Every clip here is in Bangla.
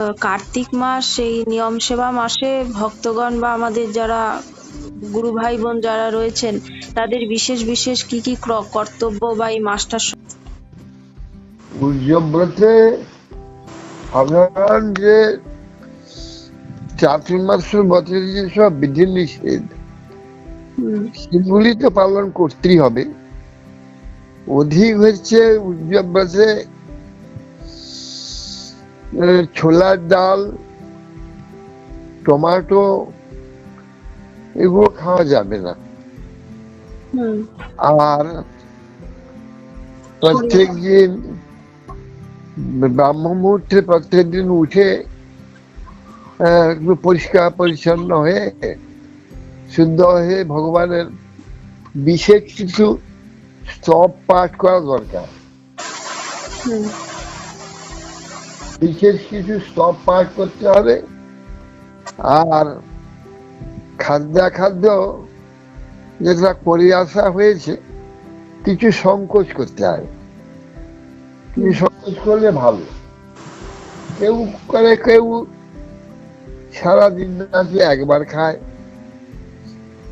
কার্তিক মাস সেই নিয়ম সেবা মাসে ভক্তগণ বা আমাদের যারা গুরু ভাই বোন যারা রয়েছেন তাদের বিশেষ বিশেষ কি কি কর্তব্য বা এই মাসটা উদ্যোগব্রতে সাধারণ যে চাতুর্মাসের বছরে যে সব বিধি নিষেধ সেগুলি তো পালন করতেই হবে। অধিক হচ্ছে আহ, ছোলার ডাল টমেটো এগুলো খাওয়া যাবে না। হুম, আর প্রত্যেক দিন ব্রাহ্ম মুহূর্তে প্রত্যেক দিন উঠে আহ, একটু পরিষ্কার পরিচ্ছন্ন হয়ে শুদ্ধ হয়ে ভগবানের বিশেষ কিছু স্তব পাঠ করা দরকার। হুম, বিশেষ কিছু স্তব পাঠ করতে হবে। আর খাদ্যাখাদ্য যেটা করে আসা হয়েছে কিছু সংকোচ করতে হবে। কিছু সংকোচ করলে ভালো। কেউ করে কেউ সারাদিন নাকি একবার খায়।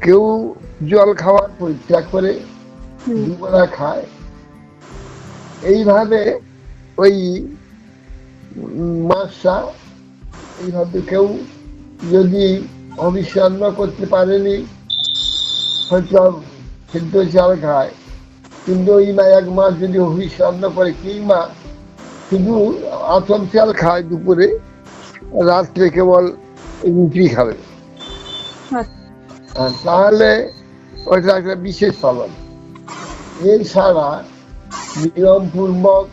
কেউ জল খাওয়ার পরিত্যাগ করে দুবেলা খায়। এইভাবে ওই মাছটা এইভাবে কেউ যদি অবিশ্রান্ন করতে পারেনি হয়তো সিদ্ধ চাল খায় কিন্তু ওই মা এক মাস যদি অবিশ্রান্ন করে কিংবা শুধু আতম চাল খায় দুপুরে রাত্রে কেবল রুটি খাবে। আচ্ছা, তাহলে ওইটা একটা বিশেষ পালন। এছাড়া নিয়মপূর্বক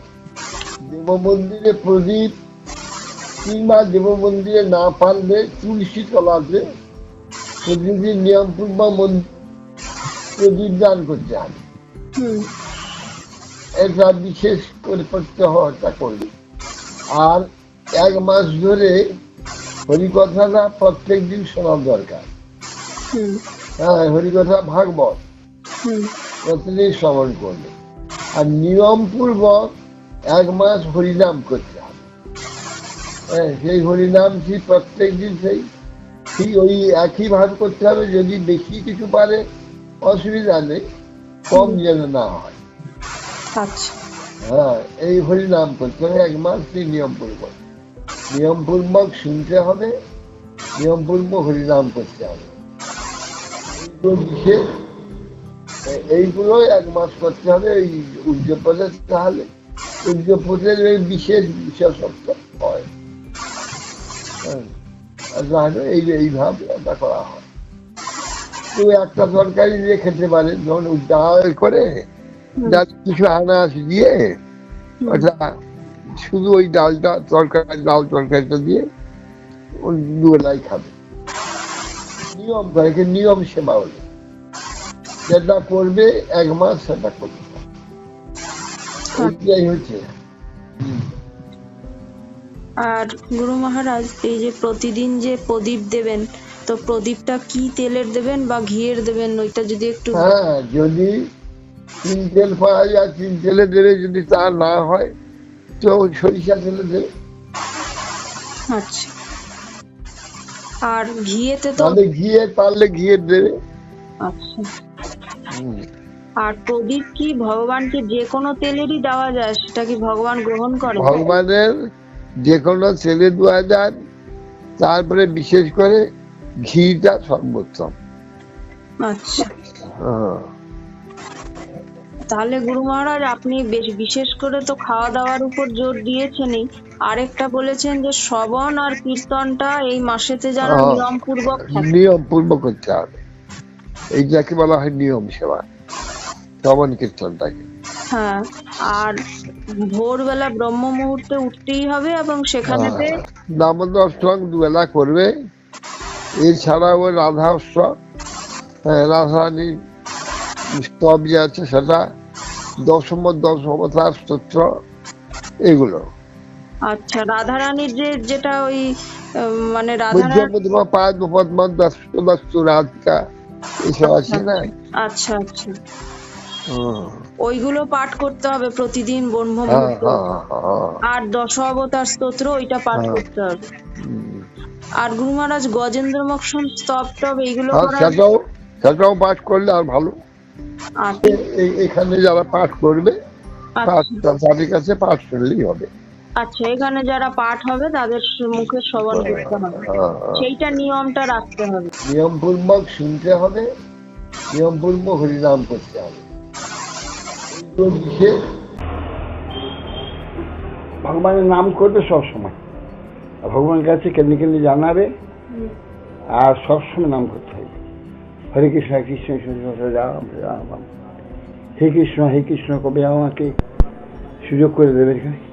দেব মন্দিরে প্রদীপ কিংবা দেব মন্দিরে না পারলে তুলসী তলাতে প্রতিদিন নিয়মপূর্বক মন্দির প্রদীপ দান করতে হবে। এটা বিশেষ করে হওয়াটা করলে। আর এক মাস ধরে হরিকথাটা প্রত্যেক দিন শোনা দরকার। হ্যাঁ হরিকথা ভাগবত। প্রতিদিন শ্রবণ করবে আর নিয়ম পূর্বক এক মাস হরিনাম করতে হবে। হ্যাঁ সেই হরিনাম সেই প্রত্যেক দিন সেই? ঠিক ওই একই ভাবে করতে হবে যদি বেশি কিছু পারে? অসুবিধা নেই কম যেন না হয়। আচ্ছা। হ্যাঁ এই হরিনাম করতে হবে এক মাস সেই নিয়ম পূর্বক নিয়ম পূর্বক শুনতে হবে নিয়ম পূর্বক হরিনাম করতে হবে। এইগুলো এক মাস করতে হবে এই উদ্যোগপদের তাহলে। উদ্যোগপদের এই বিশেষ বিশেষত্ব হয়। হ্যাঁ, এই এইভাবে এটা করা হয়। কেউ একটা তরকারি দিয়ে খেতে পারে যেমন ডাল করে ডাল কিছু আনাজ দিয়ে ওটা শুধু ওই ডালটা তরকারি ডাল তরকারিটা দিয়ে ওই দুবেলাই খাবে। নিয়ম করে নিয়ম সেবা হলো যেটা করবে এক মাস সেটা করবে। হচ্ছে আর গুরু মহারাজ এই যে প্রতিদিন যে প্রদীপ দেবেন তো প্রদীপটা কি তেলের দেবেন বা ঘিয়ের দেবেন? ওইটা যদি একটু হ্যাঁ যদি তিন তেল পাওয়া যায় তিন তেলে দেবে যদি তা না হয় তো সরিষা তেলে দেবে আচ্ছা। আর ঘিয়েতে তো ঘিয়ে পারলে ঘিয়ে দেবে আচ্ছা। আর প্রদীপ কি ভগবানকে যে কোনো তেলেরই দেওয়া যায় সেটা কি ভগবান গ্রহণ করে? ভগবানের যে কোনো ছেলে দেওয়া যায় তারপরে বিশেষ করে ঘিটা সর্বোত্তম। আচ্ছা। হ্যাঁ। তাহলে গুরু মহারাজ আপনি বেশ বিশেষ করে তো খাওয়া দাওয়ার উপর জোর দিয়েছেনই। আরেকটা বলেছেন যে শ্রবণ আর কীর্তনটা এই মাসেতে যেন হ্যাঁ। নিয়ম পূর্বক করতে হবে। এই যাকে বলা হয় নিয়ম সেবা। শ্রবণ কীর্তনটাকে হ্যাঁ আর ভোরবেলা ব্রহ্ম মুহূর্তে উঠতেই হবে এবং সেখানেতে দামোদর অষ্টক দুবেলা করবে। এছাড়াও রাধা অষ্টক হ্যাঁ, রাধারানী স্তব যে আছে সেটা দশম দশমতার স্তোত্র এগুলো। আচ্ছা রাধারানীর যে যেটা ওই মানে মধ্যমা পাদ পদ্ম দশ দশ রাধিকা এসব আছে না? আচ্ছা আচ্ছা। ওইগুলো পাঠ করতে হবে প্রতিদিন ব্রহ্ম হ্যাঁ মুহূর্তে। হ্যাঁ হ্যাঁ। আর দশ অবতার স্তোত্র ওইটা পাঠ। করতে হবে। আর গুরু মহারাজ গজেন্দ্র মোক্ষণ স্তব টব এইগুলো সেটাও সেটাও পাঠ করলে আর ভালো। এখানে যারা পাঠ করবে আচ্ছা। তাদের কাছে পাঠ করলেই হবে। আচ্ছা এখানে যারা পাঠ হবে তাদের মুখে শ্রবণ করতে হবে। সেইটা নিয়মটা রাখতে হবে। নিয়মপূর্বক শুনতে হবে নিয়মপূর্বক হরিনাম করতে হবে। বিশেষ ভগবানের নাম করবে সব সময় আর ভগবানের কাছে কেন কেমনি জানাবে। আর সবসময় নাম করতে হবে। হরে কৃষ্ণ কৃষ্ণ কৃষ্ণ রাম রাম। হে কৃষ্ণ হে কৃষ্ণ, কবে আমাকে সুযোগ করে দেবে এখানে?